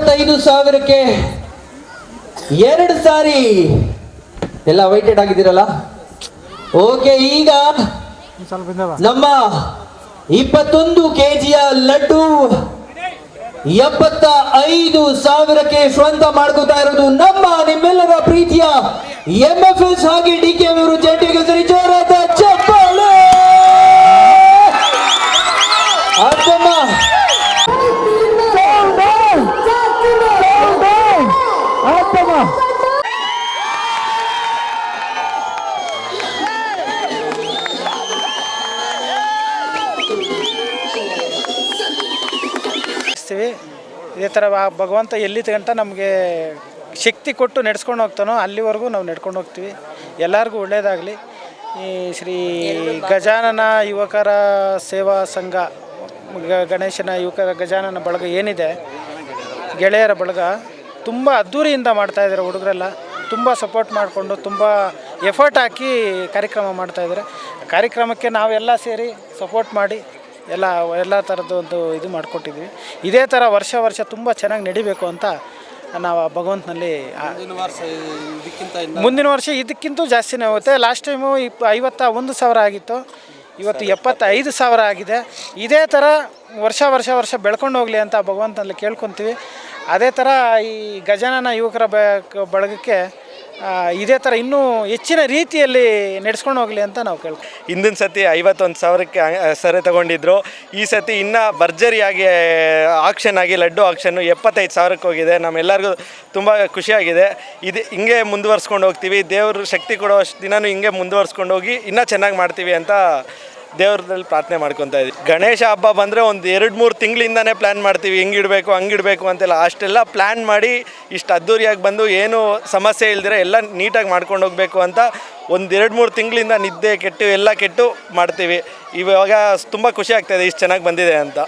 ಎಪ್ಪತ್ತೈದು ಸಾವಿರಕ್ಕೆ ಎರಡು ಸಾರಿ. ಎಲ್ಲ ವೈಟೆಡ್ ಆಗಿದ್ದೀರಲ್ಲ? ಓಕೆ ಈಗ ನಮ್ಮ ಇಪ್ಪತ್ತೊಂದು ಕೆಜಿಯ ಲಡ್ಡು ಎಪ್ಪತ್ತ ಐದು ಸಾವಿರಕ್ಕೆ ಸ್ವಂತ ಮಾಡ್ಕೋತಾ ಇರೋದು ನಮ್ಮ ನಿಮ್ಮೆಲ್ಲರ ಪ್ರೀತಿಯ ಎಂ ಎಫ್ ಎಸ್ ಹಾಗೆ ಡಿ ನಡೆಸ್ತೀವಿ ಇದೇ ಥರ ಭಗವಂತ ಎಲ್ಲಿ ತಗಂತ ನಮಗೆ ಶಕ್ತಿ ಕೊಟ್ಟು ನಡೆಸ್ಕೊಂಡು ಹೋಗ್ತಾನೋ ಅಲ್ಲಿವರೆಗೂ ನಾವು ನಡ್ಕೊಂಡು ಹೋಗ್ತೀವಿ. ಎಲ್ಲರಿಗೂ ಒಳ್ಳೆಯದಾಗಲಿ ಈ ಶ್ರೀ ಗಜಾನನ ಯುವಕರ ಸೇವಾ ಸಂಘ ಗಣೇಶನ ಯುವಕರ ಗಜಾನನ ಬಳಗ ಏನಿದೆ, ಗೆಳೆಯರ ಬಳಗ ತುಂಬ ಅದ್ಧೂರಿಯಿಂದ ಮಾಡ್ತಾಯಿದ್ದಾರೆ ಹುಡುಗರೆಲ್ಲ. ತುಂಬ ಸಪೋರ್ಟ್ ಮಾಡಿಕೊಂಡು ತುಂಬ ಎಫರ್ಟ್ ಹಾಕಿ ಕಾರ್ಯಕ್ರಮ ಮಾಡ್ತಾಯಿದ್ದಾರೆ ಕಾರ್ಯಕ್ರಮಕ್ಕೆ ನಾವೆಲ್ಲ ಸೇರಿ ಸಪೋರ್ಟ್ ಮಾಡಿ ಎಲ್ಲ ಎಲ್ಲ ಥರದ್ದು ಒಂದು ಇದು ಮಾಡಿಕೊಟ್ಟಿದ್ವಿ. ಇದೇ ಥರ ವರ್ಷ ವರ್ಷ ತುಂಬ ಚೆನ್ನಾಗಿ ನಡಿಬೇಕು ಅಂತ ನಾವು ಆ ಭಗವಂತನಲ್ಲಿ ಮುಂದಿನ ವರ್ಷ ಇದಕ್ಕಿಂತ ಜಾಸ್ತಿನೇ ಹೋಗುತ್ತೆ ಲಾಸ್ಟ್ ಟೈಮು ಇಪ್ ಐವತ್ತ ಒಂದು ಸಾವಿರ ಆಗಿತ್ತು. ಇವತ್ತು ಎಪ್ಪತ್ತೈದು ಸಾವಿರ ಆಗಿದೆ. ಇದೇ ಥರ ವರ್ಷ ವರ್ಷ ವರ್ಷ ಬೆಳ್ಕೊಂಡು ಹೋಗಲಿ ಅಂತ ಭಗವಂತನಲ್ಲಿ ಕೇಳ್ಕೊತೀವಿ. ಅದೇ ಥರ ಈ ಗಜಾನನ ಯುವಕರ ಬ- ಬಳಗಕ್ಕೆ ಇದೇ ಥರ ಇನ್ನೂ ಹೆಚ್ಚಿನ ರೀತಿಯಲ್ಲಿ ನಡೆಸ್ಕೊಂಡು ಹೋಗಲಿ ಅಂತ ನಾವು ಕೇಳ್ಕೊ ಹಿಂದಿನ ಸತಿ ಐವತ್ತೊಂದು ಸಾವಿರಕ್ಕೆ ಸರಿ ತಗೊಂಡಿದ್ರು. ಈ ಸತಿ ಇನ್ನೂ ಭರ್ಜರಿಯಾಗಿ ಆಕ್ಷನ್ ಆಗಿ, ಲಡ್ಡು ಆಕ್ಷನ್ನು ಎಪ್ಪತ್ತೈದು ಸಾವಿರಕ್ಕೆ ಹೋಗಿದೆ. ನಮ್ಮೆಲ್ಲರಿಗೂ ತುಂಬ ಖುಷಿಯಾಗಿದೆ. ಇದು ಹಿಂಗೆ ಮುಂದುವರ್ಸ್ಕೊಂಡು ಹೋಗ್ತೀವಿ. ದೇವ್ರ ಶಕ್ತಿ ಕೊಡೋ ದಿನನೂ ಹಿಂಗೆ ಮುಂದುವರ್ಸ್ಕೊಂಡು ಹೋಗಿ, ಇನ್ನೂ ಚೆನ್ನಾಗಿ ಮಾಡ್ತೀವಿ ಅಂತ ದೇವ್ರದಲ್ಲಿ ಪ್ರಾರ್ಥನೆ ಮಾಡ್ಕೊತಾ ಇದ್ದೀವಿ ಗಣೇಶ ಹಬ್ಬ ಬಂದರೆ ಒಂದು ಎರಡು ಮೂರು ತಿಂಗಳಿಂದನೇ ಪ್ಲ್ಯಾನ್ ಮಾಡ್ತೀವಿ. ಹಿಂಗಿಡಬೇಕು ಹಂಗಿಡಬೇಕು ಅಂತೆಲ್ಲ. ಅಷ್ಟೆಲ್ಲ ಪ್ಲ್ಯಾನ್ ಮಾಡಿ ಇಷ್ಟು ಅದ್ದೂರಿಯಾಗಿ ಬಂದು ಏನು ಸಮಸ್ಯೆ ಇಲ್ದಿರ ಎಲ್ಲ ನೀಟಾಗಿ ಮಾಡ್ಕೊಂಡು ಹೋಗಬೇಕು ಅಂತ ಒಂದು ಎರಡು ಮೂರು ತಿಂಗಳಿಂದ ನಿದ್ದೆ ಕೆಟ್ಟು ಎಲ್ಲ ಕೆಟ್ಟು ಮಾಡ್ತೀವಿ. ಇವಾಗ ತುಂಬ ಖುಷಿ ಆಗ್ತಾಯಿದೆ ಇಷ್ಟು ಚೆನ್ನಾಗಿ ಬಂದಿದೆ ಅಂತ.